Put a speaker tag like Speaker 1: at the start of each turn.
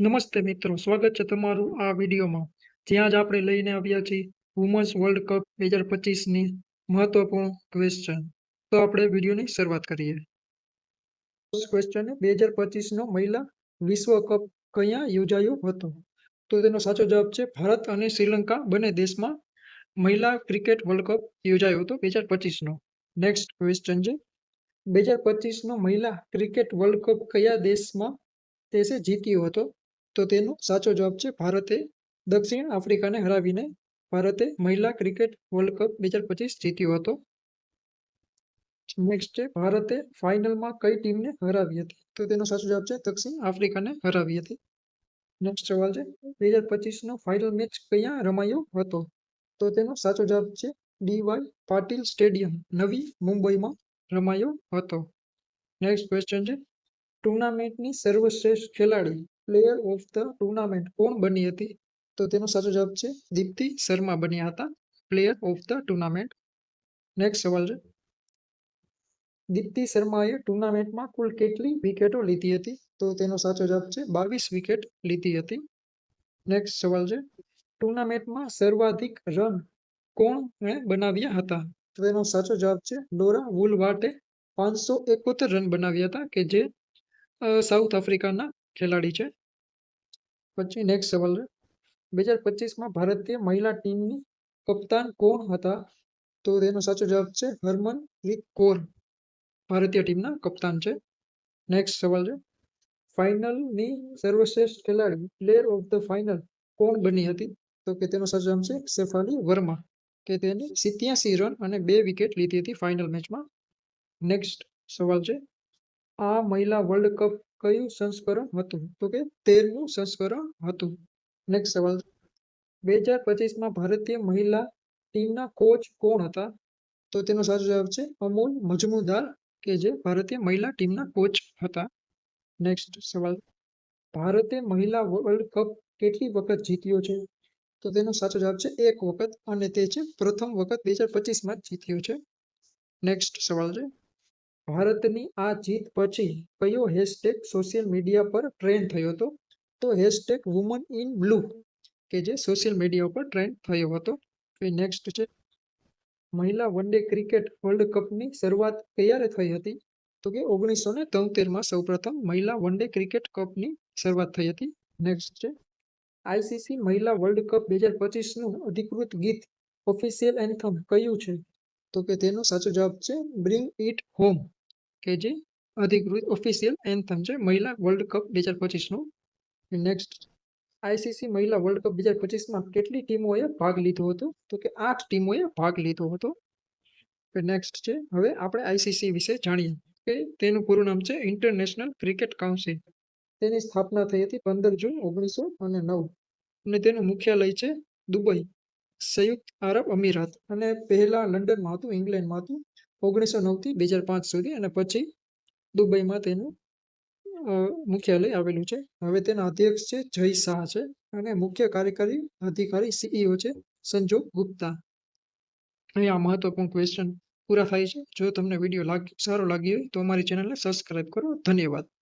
Speaker 1: નમસ્તે મિત્રો, સ્વાગત છે તમારું આ વિડીયોમાં. જ્યાં જ આપણે લઈને આવ્યા છીએ વુમન્સ વર્લ્ડ કપ બે હજાર પચીસની મહત્વપૂર્ણ ક્વેશ્ચન તો આપણે વિડીયોની શરૂઆત કરીએ. ક્વેશ્ચન બે હજાર પચીસનો મહિલા વિશ્વ કપ ક્યાં યોજાયો હતો? તો તેનો સાચો જવાબ છે, ભારત અને શ્રીલંકા બંને દેશમાં મહિલા ક્રિકેટ વર્લ્ડ કપ યોજાયો હતો બે હજાર પચીસનો. નેક્સ્ટ ક્વેશ્ચન છે, બે હજાર પચીસનો મહિલા ક્રિકેટ વર્લ્ડ કપ કયા દેશમાં દેશે જીત્યો હતો? તો તેનો સાચો જવાબ છે ભારતે દક્ષિણ આફ્રિકાને હરાવીને ભારતે મહિલા ક્રિકેટ વર્લ્ડ કપ બે હજાર પચીસ જીત્યો હતો. નેક્સ્ટ છે, ભારતે ફાઇનલમાં કઈ ટીમને હરાવી હતી? તો તેનો સાચો જવાબ છે દક્ષિણ આફ્રિકાને હરાવી હતી. નેક્સ્ટ સવાલ છે, બે હજાર પચીસનો ફાઇનલ મેચ ક્યાં રમાયો હતો? તો તેનો સાચો જવાબ છે ડીવાય પાટીલ સ્ટેડિયમ, નવી મુંબઈમાં રમાયો હતો. નેક્સ્ટ ક્વેશ્ચન છે, ટુર્નામેન્ટની સર્વશ્રેષ્ઠ ખેલાડી પ્લેયર ઓફ ધ ટુર્નામેન્ટ કોણ બની હતી? તો તેનો સાચો જવાબ છે દીપ્તિ શર્મા બન્યા હતા player of the tournament next સવાલ છે. દીપ્તિ શર્માએ ટુર્નામેન્ટમાં કુલ કેટલી વિકેટો લીધી હતી? તો તેનો સાચો જવાબ છે બાવીસ વિકેટ લીધી હતી. નેક્સ્ટ સવાલ છે. ટુર્નામેન્ટમાં સર્વાધિક રન કોણે બનાવ્યા હતા? તો તેનો સાચો જવાબ છે ડોરા વુલવાટે પાંચસો એકોતેર રન બનાવ્યા હતા કે જે સાઉથ આફ્રિકાના ખેલાડી છે. પછી નેક્સ્ટ સવાલ બે હજાર પચીસમાં ભારતીય મહિલા ટીમની કપ્તાન કોણ હતા? તો તેનો સાચો જવાબ છે હરમનપ્રીત કોર ભારતીય ટીમના કપ્તાન છે. નેક્સ્ટ સવાલ છે. ફાઇનલની સર્વશ્રેષ્ઠ ખેલાડી પ્લેયર ઓફ ધ ફાઇનલ કોણ બની હતી? તો કે તેનો સાચો જવાબ છે શેફાલી વર્મા, કે તેને સિત્યાસી રન અને બે વિકેટ લીધી હતી ફાઇનલ મેચમાં નેક્સ્ટ સવાલ છે. આ મહિલા વર્લ્ડ કપ કયું સંસ્કરણ હતું? તો કે તેરમું સંસ્કરણ હતું. નેક્સ્ટ સવાલ. બે હજાર પચીસમાં ભારતીય મહિલા ટીમના કોચ કોણ હતા? તો તેનો સાચો જવાબ છે અમૂલ મજમુદાર, કે જે ભારતીય મહિલા ટીમના કોચ હતા. નેક્સ્ટ સવાલ. ભારતે મહિલા વર્લ્ડ કપ કેટલી વખત જીત્યો છે? તો તેનો સાચો જવાબ છે એક વખત, અને તે છે પ્રથમ વખત બે હજાર પચીસમાં જીત્યો છે. નેક્સ્ટ સવાલ છે. ભારતની આ જીત પછી કયો હેશટેગ સોશિયલ મીડિયા પર ટ્રેન્ડ થયો હતો? તો હેશટેગ વુમન ઇન બ્લુ કે જે સોશિયલ મીડિયા પર ટ્રેન્ડ થયો હતો. નેક્સ્ટ છે. મહિલા વન ડે ક્રિકેટ વર્લ્ડ કપની શરૂઆત ક્યારે થઈ હતી? તો કે ઓગણીસો ને તોતેરમાં સૌપ્રથમ મહિલા વન ડે ક્રિકેટ કપની શરૂઆત થઈ હતી. નેક્સ્ટ છે. આઈસીસી મહિલા વર્લ્ડ કપ બે હજાર પચીસનું અધિકૃત ગીત ઓફિશિયલ એન્થમ કયું છે? તો કે તેનો સાચો જવાબ છે બ્રિંગ ઇટ હોમ કે જે અધિકૃત ઓફિશિયલ એન્થમ છે મહિલા વર્લ્ડ કપ બે હજાર પચીસનું. નેક્સ્ટ આઈસીસી મહિલા વર્લ્ડ કપ બે હજાર પચીસમાં કેટલી ટીમોએ ભાગ લીધો હતો? તો કે આઠ ટીમોએ ભાગ લીધો હતો. નેક્સ્ટ છે, હવે આપણે આઈસીસી વિશે જાણીએ કે તેનું પૂરું નામ છે ઇન્ટરનેશનલ ક્રિકેટ કાઉન્સિલ તેની સ્થાપના થઈ હતી પંદર જૂન ઓગણીસો અને નવ. અને તેનું મુખ્યાલય છે દુબઈ, સંયુક્ત આરબ અમીરાત. અને પહેલા લંડનમાં હતું, ઇંગ્લેન્ડમાં હતું. ઓગણીસો નવથી બે હજાર પાંચ સુધી અને પછી દુબઈમાં તેનું મુખ્યાલય આવેલું છે. હવે તેના અધ્યક્ષ છે જય શાહ છે અને મુખ્ય કાર્યકારી અધિકારી સીઈઓ છે સંજોગ ગુપ્તા. આ મહત્વપૂર્ણ ક્વેશ્ચન પૂરા થાય છે. જો તમને વીડિયો લાગ, સારો લાગ્યો હોય તો અમારી ચેનલને સબસ્ક્રાઈબ કરો. ધન્યવાદ.